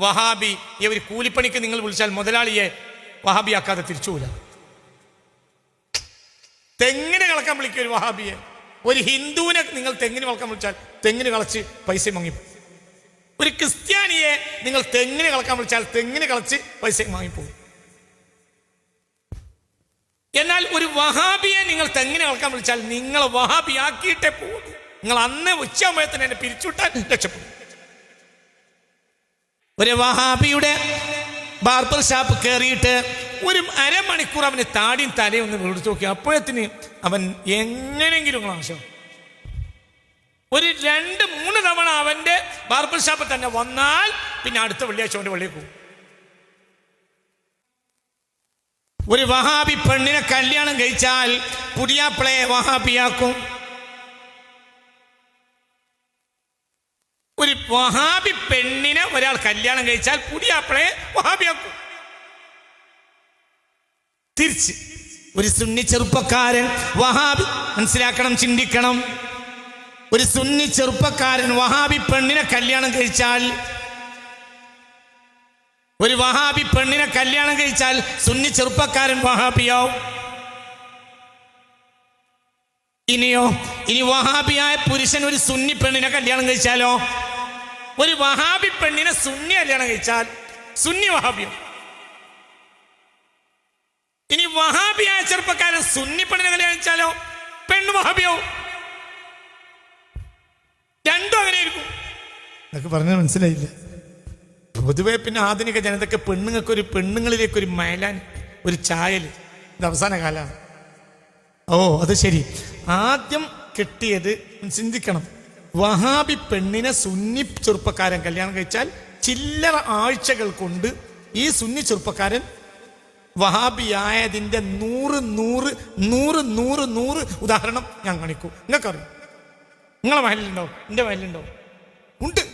വഹാബി ഈ ഒരു കൂലിപ്പണിക്ക് നിങ്ങൾ വിളിച്ചാൽ മുതലാളിയെ വഹാബിയാക്കാതെ തിരിച്ചു പോല തെങ്ങിന് കളക്കാൻ വിളിക്കുക ഒരു വഹാബിയെ. ഒരു ഹിന്ദുവിനെ നിങ്ങൾ തെങ്ങിന് കളക്കാൻ വിളിച്ചാൽ തെങ്ങിന് കളച്ച് പൈസ വാങ്ങി ഒരു ക്രിസ്ത്യാനിയെ നിങ്ങൾ തെങ്ങിന് കളക്കാൻ വിളിച്ചാൽ തെങ്ങിന് കളച്ച് പൈസ വാങ്ങിപ്പോകും എന്നാൽ ഒരു വഹാബിയെ നിങ്ങൾ തെങ്ങിന് കളക്കാൻ വിളിച്ചാൽ നിങ്ങൾ വഹാബിയാക്കിയിട്ടേ പോകും. നിങ്ങൾ അന്ന് എന്നെ പിരിച്ചുവിട്ടാൽ രക്ഷപ്പെടും. ഒരു വഹാബിയുടെ ബാർബർ ഷാപ്പ് കയറിയിട്ട് ഒരു അരമണിക്കൂർ അവന് താടിയും തലയും ഒന്ന് വിളിച്ചു നോക്കി. അപ്പോഴത്തിന് അവൻ എങ്ങനെയെങ്കിലും ആവശ്യം ഒരു രണ്ട് മൂന്ന് തവണ അവന്റെ ബാർബർ ഷാപ്പിൽ തന്നെ വന്നാൽ പിന്നെ അടുത്ത വെള്ളിയാഴ്ച അവന്റെ വെള്ളിയിൽ പോകും. ഒരു വഹാബി പെണ്ണിനെ കല്യാണം കഴിച്ചാൽ പുതിയാപ്പിളയെ വഹാബിയാക്കും. വഹാബി പെണ്ണിനെ ഒരാൾ കല്യാണം കഴിച്ചാൽ പുതിയാപ്പിളയെ വഹാബിയാക്കും തിരിച്ച്. ഒരു സുന്നി ചെറുപ്പക്കാരൻ വഹാബി മനസ്സിലാക്കണം ചിന്തിക്കണം. ഒരു സുന്നി ചെറുപ്പക്കാരൻ വഹാബി പെണ്ണിനെ കല്യാണം കഴിച്ചാൽ ഒരു വഹാബി പെണ്ണിനെ കല്യാണം കഴിച്ചാൽ സുന്നി ചെറുപ്പക്കാരൻ വഹാബിയാവും. ഇനിയോ ഇനി വഹാബിയായ പുരുഷൻ ഒരു സുന്നി പെണ്ണിനെ കല്യാണം കഴിച്ചാലോ? ഒരു വഹാബി പെണ്ണിനെ സുന്നി കല്യാണം കഴിച്ചാൽ സുന്നി വഹാബിയോ? ഇനി വഹാബിയായ ചെറുപ്പക്കാരൻ സുന്നി പെണ്ണിനെ കല്യാണം കഴിച്ചാലോ? പെണ്ണ് വഹാബിയോ? രണ്ടും അങ്ങനെ ഇരിക്കും പറഞ്ഞാൽ മനസ്സിലായില്ല. പൊതുവെ പിന്നെ ആധുനിക ജനതയ്ക്ക് പെണ്ണുങ്ങൾക്ക് ഒരു പെണ്ണുങ്ങളിലേക്ക് ഒരു മയലാൻ ഒരു ചായൽ ഇത് അവസാന കാലമാണ്. ഓ അത് ശരി. ആദ്യം കിട്ടിയത് ചിന്തിക്കണം. വഹാബി പെണ്ണിനെ സുന്നി ചെറുപ്പക്കാരൻ കല്യാണം കഴിച്ചാൽ ചില്ലറ ആഴ്ചകൾ കൊണ്ട് ഈ സുന്നി ചെറുപ്പക്കാരൻ വഹാബിയായതിന്റെ നൂറ് നൂറ് നൂറ് നൂറ് നൂറ് ഉദാഹരണം ഞാൻ കാണിക്കൂ. നിങ്ങൾക്കറിയാം? നിങ്ങളെ മഹലിലുണ്ടോ എന്റെ മഹലിലുണ്ടോ ഉണ്ട്.